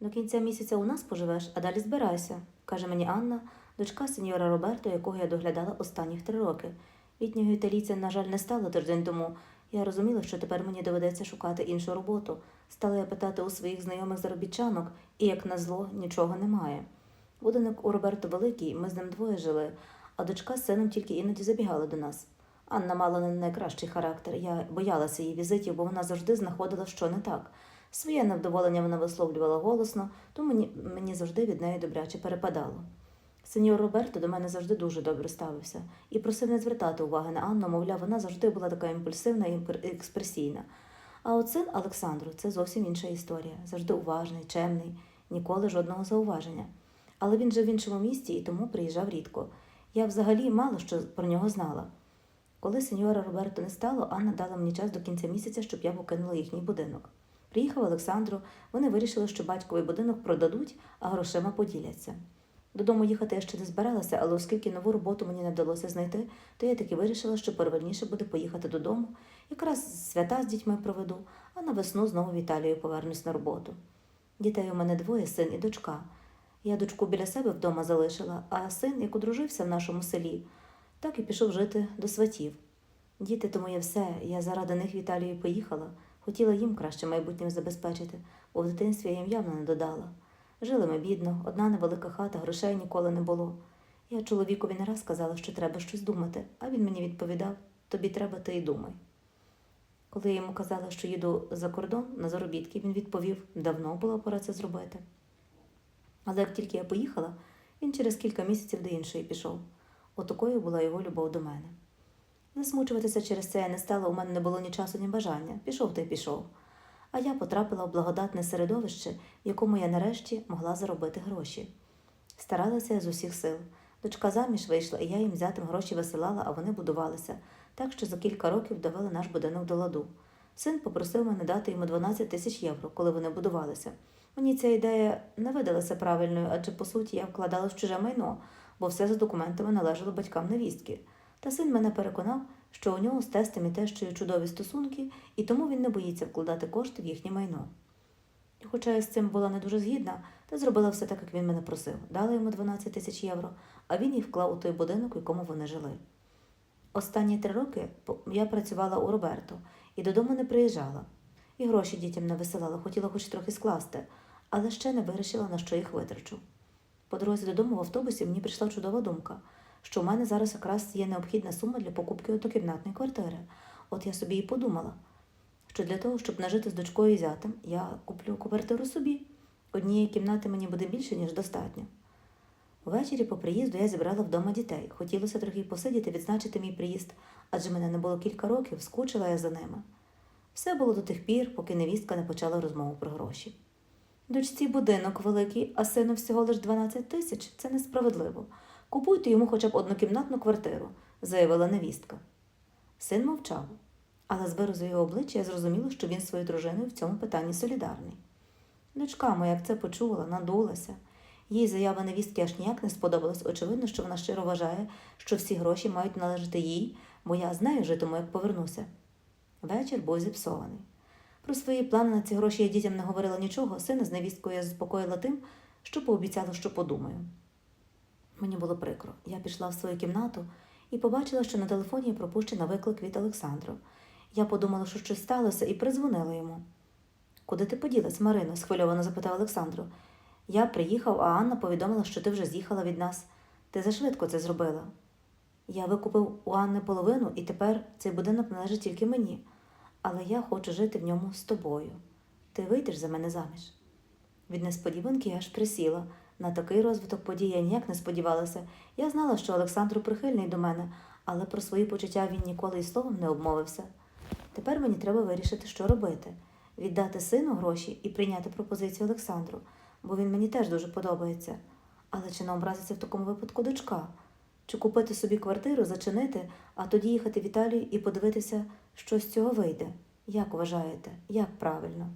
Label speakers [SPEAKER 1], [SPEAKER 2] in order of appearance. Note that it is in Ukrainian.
[SPEAKER 1] До кінця місяця у нас поживеш, а далі збирайся, каже мені Анна, дочка сеньора Роберто, якого я доглядала останніх три роки. Літнього італійця, на жаль, не стало тиждень тому. Я розуміла, що тепер мені доведеться шукати іншу роботу. Стала я питати у своїх знайомих заробітчанок, і, як назло, нічого немає. Будинок у Роберто великий, ми з ним двоє жили, а дочка з сином тільки іноді забігала до нас. Анна мала не найкращий характер. Я боялася її візитів, бо вона завжди знаходила, що не так. Своє невдоволення вона висловлювала голосно, то мені, мені завжди від неї добряче перепадало. Сеньор Роберто до мене завжди дуже добре ставився і просив не звертати уваги на Анну, мовляв, вона завжди була така імпульсивна і експресійна. А от син Олександру це зовсім інша історія. Завжди уважний, чемний, ніколи жодного зауваження. Але він жив в іншому місті і тому приїжджав рідко. Я взагалі мало що про нього знала. Коли сеньора Роберто не стало, Анна дала мені час до кінця місяця, щоб я покинула їхній будинок. Приїхав Олександру, вони вирішили, що батьковий будинок продадуть, а грошима поділяться. Додому їхати я ще не збиралася, але оскільки нову роботу мені не вдалося знайти, то я таки вирішила, що первинніше буде поїхати додому, якраз свята з дітьми проведу, а на весну знову в Італію повернусь на роботу. Дітей у мене двоє, син і дочка. Я дочку біля себе вдома залишила, а син, як одружився в нашому селі, так і пішов жити до сватів. Діти то моє все, я заради них в Італію поїхала, хотіла їм краще майбутнє забезпечити, бо в дитинстві я їм явно не додала. Жили ми бідно, одна невелика хата, грошей ніколи не було. Я чоловікові не раз казала, що треба щось думати, а він мені відповідав тобі треба, ти й думай. Коли я йому казала, що їду за кордон на заробітки, він відповів давно була пора це зробити. Але як тільки я поїхала, він через кілька місяців до іншої пішов. Отакою була його любов до мене. Засмучуватися через це я не стала, у мене не було ні часу, ні бажання. Пішов та й пішов. А я потрапила в благодатне середовище, в якому я нарешті могла заробити гроші. Старалася я з усіх сил. Дочка заміж вийшла, і я їм взятим гроші висилала, а вони будувалися, так що за кілька років довели наш будинок до ладу. Син попросив мене дати йому 12 тисяч євро, коли вони будувалися. Мені ця ідея не видалася правильною, адже по суті я вкладала в чуже майно, бо все за документами належало батькам невістки. Та син мене переконав, що у нього з тестем і тещою чудові стосунки, і тому він не боїться вкладати кошти в їхнє майно. Хоча я з цим була не дуже згідна, та зробила все так, як він мене просив. Дала йому 12 тисяч євро, а він їх вклав у той будинок, у якому вони жили. Останні три роки я працювала у Роберто і додому не приїжджала. І гроші дітям не висилала, хотіла хоч трохи скласти, але ще не вирішила, на що їх витрачу. По дорозі додому в автобусі мені прийшла чудова думка, що в мене зараз якраз є необхідна сума для покупки однокімнатної квартири. От я собі і подумала, що для того, щоб нажити з дочкою і зятем, я куплю квартиру собі. Однієї кімнати мені буде більше, ніж достатньо. Увечері по приїзду я зібрала вдома дітей. Хотілося трохи посидіти, відзначити мій приїзд, адже мене не було кілька років, скучила я за ними. Все було до тих пір, поки невістка не почала розмову про гроші. Дочці будинок великий, а сину всього лиш 12 тисяч це несправедливо. Купуйте йому хоча б однокімнатну квартиру, заявила невістка. Син мовчав, але з виразу його обличчя я зрозуміла, що він своєю дружиною в цьому питанні солідарний. Дочка моя, як це почула, надулася. Їй заява невістки аж ніяк не сподобалась. Очевидно, що вона щиро вважає, що всі гроші мають належати їй, бо я з нею житиму, як повернуся. Вечір був зіпсований. Про свої плани на ці гроші я дітям не говорила нічого, сина з невісткою я заспокоїла тим, що пообіцяла, що подумаю. Мені було прикро. Я пішла в свою кімнату і побачила, що на телефоні пропущена виклик від Олександру. Я подумала, що щось сталося, і призвонила йому. Куди ти поділась, Марино? схвильовано запитав Олександру. Я приїхав, а Анна повідомила, що ти вже з'їхала від нас. Ти зашвидко це зробила. Я викупив у Анни половину, і тепер цей будинок належить тільки мені. Але я хочу жити в ньому з тобою. Ти вийдеш за мене заміж. Від несподіванки я аж присіла. На такий розвиток подій я ніяк не сподівалася. Я знала, що Олександру прихильний до мене, але про свої почуття він ніколи й словом не обмовився. Тепер мені треба вирішити, що робити: віддати сину гроші і прийняти пропозицію Олександру, бо він мені теж дуже подобається. Але чи не образиться в такому випадку дочка? Чи купити собі квартиру, зачинити, а тоді їхати в Італію і подивитися, що з цього вийде? Як вважаєте, як правильно?